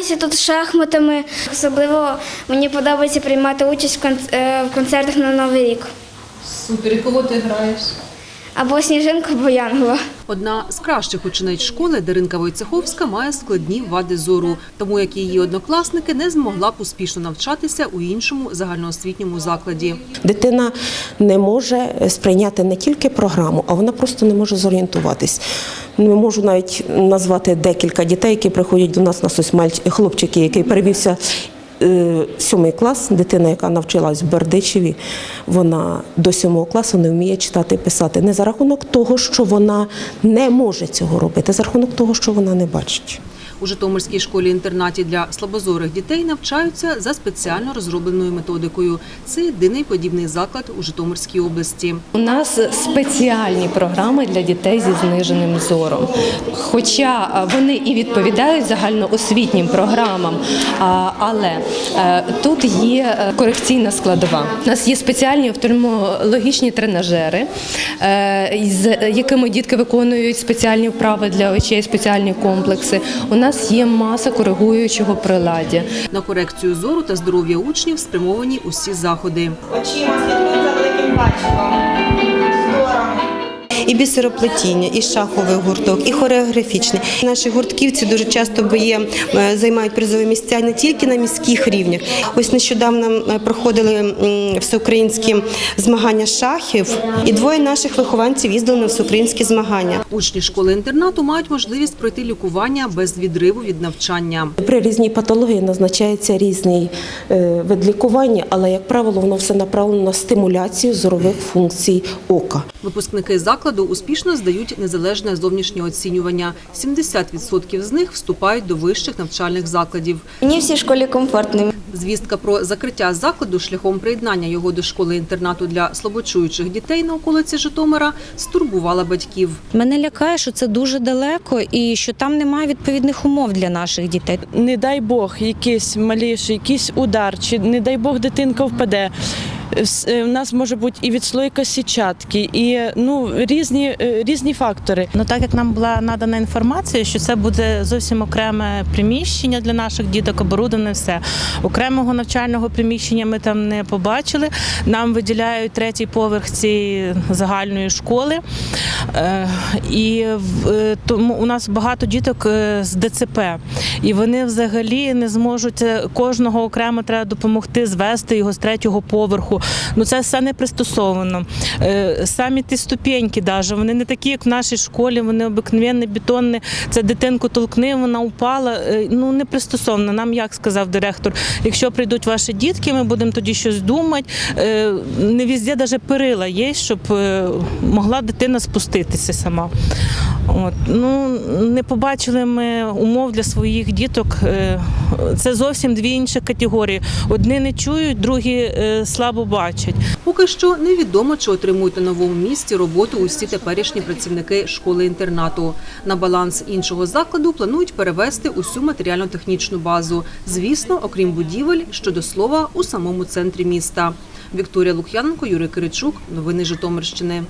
Займаюся тут шахматами. Особливо мені подобається приймати участь е, в концертах на Новий рік. Супер, і кого ти граєш? Або сніжинку, або янгола. Одна з кращих учениць школи Даринка Войцеховська має складні вади зору, тому як і її однокласники не змогла б успішно навчатися у іншому загальноосвітньому закладі. Дитина не може сприйняти не тільки програму, а вона просто не може зорієнтуватись. Не можу навіть назвати декілька дітей, які приходять до нас на ось хлопчики, який перевівся. Е, Сьомий клас, дитина, яка навчилась в Бердичеві, вона до сьомого класу не вміє читати і писати. Не за рахунок того, що вона не може цього робити, а за рахунок того, що вона не бачить. У Житомирській школі-інтернаті для слабозорих дітей навчаються за спеціально розробленою методикою. Це єдиний подібний заклад у Житомирській області. У нас спеціальні програми для дітей зі зниженим зором. Хоча вони і відповідають загальноосвітнім програмам, але е, тут є е, корекційна складова. У нас є спеціальні офтальмологічні тренажери, е, з якими дітки виконують спеціальні вправи для очей, спеціальні комплекси. У нас є маса коригуючого приладдя. На корекцію зору та здоров'я учнів спрямовані усі заходи. Очима слідкуємо і бісероплетіння, і шаховий гурток, і хореографічний. Наші гуртківці дуже часто є, е, займають призові місця не тільки на міських рівнях. Ось нещодавно е, проходили всеукраїнські змагання шахів, і двоє наших вихованців їздили на всеукраїнські змагання. Учні школи-інтернату мають можливість пройти лікування без відриву від навчання. При різній патології назначається різний е, вид лікування, але, як правило, воно все направлено на стимуляцію зорових функцій ока. Випускники закладу успішно здають незалежне зовнішнє оцінювання. 70% з них вступають до вищих навчальних закладів. Мені в цій школі комфортно. Звістка про закриття закладу шляхом приєднання його до школи-інтернату для слабочуючих дітей на околиці Житомира стурбувала батьків. Мене лякає, що це дуже далеко і що там немає відповідних умов для наших дітей. не дай Бог, якийсь маліший, якийсь удар, чи не дай Бог дитинка впаде. Е, нас може бути і відслойка сітчатки, і ну різні, е, різні фактори. Ну так як нам була надана інформація, що це буде зовсім окреме приміщення для наших діток, оборудоване все. Окремого навчального приміщення ми там не побачили. Нам виділяють третій поверх цієї загальної школи. Е, І е, тому у нас багато діток е, з ДЦП, і вони взагалі не зможуть е, кожного окремо треба допомогти звести його з третього поверху. Ну це все не пристосовано. Е, Самі ті ступеньки, даже, вони не такі, як в нашій школі, вони обикновенні, бетонні. Це дитинку толкни, вона упала. Е, Ну не пристосовано. Нам як сказав директор, якщо прийдуть ваші дітки, ми будемо тоді щось думати. Е, Не везде навіть перила є, щоб могла дитина спуститися сама. От. Ну, не побачили ми умов для своїх діток. Це зовсім дві інші категорії. Одні не чують, другі слабо бачать. Поки що невідомо, чи отримують на новому місці роботу усі теперішні працівники школи-інтернату. На баланс іншого закладу планують перевести усю матеріально-технічну базу. Звісно, окрім будівель, що до слова, у самому центрі міста. Вікторія Лук'яненко, Юрій Киричук. Новини Житомирщини.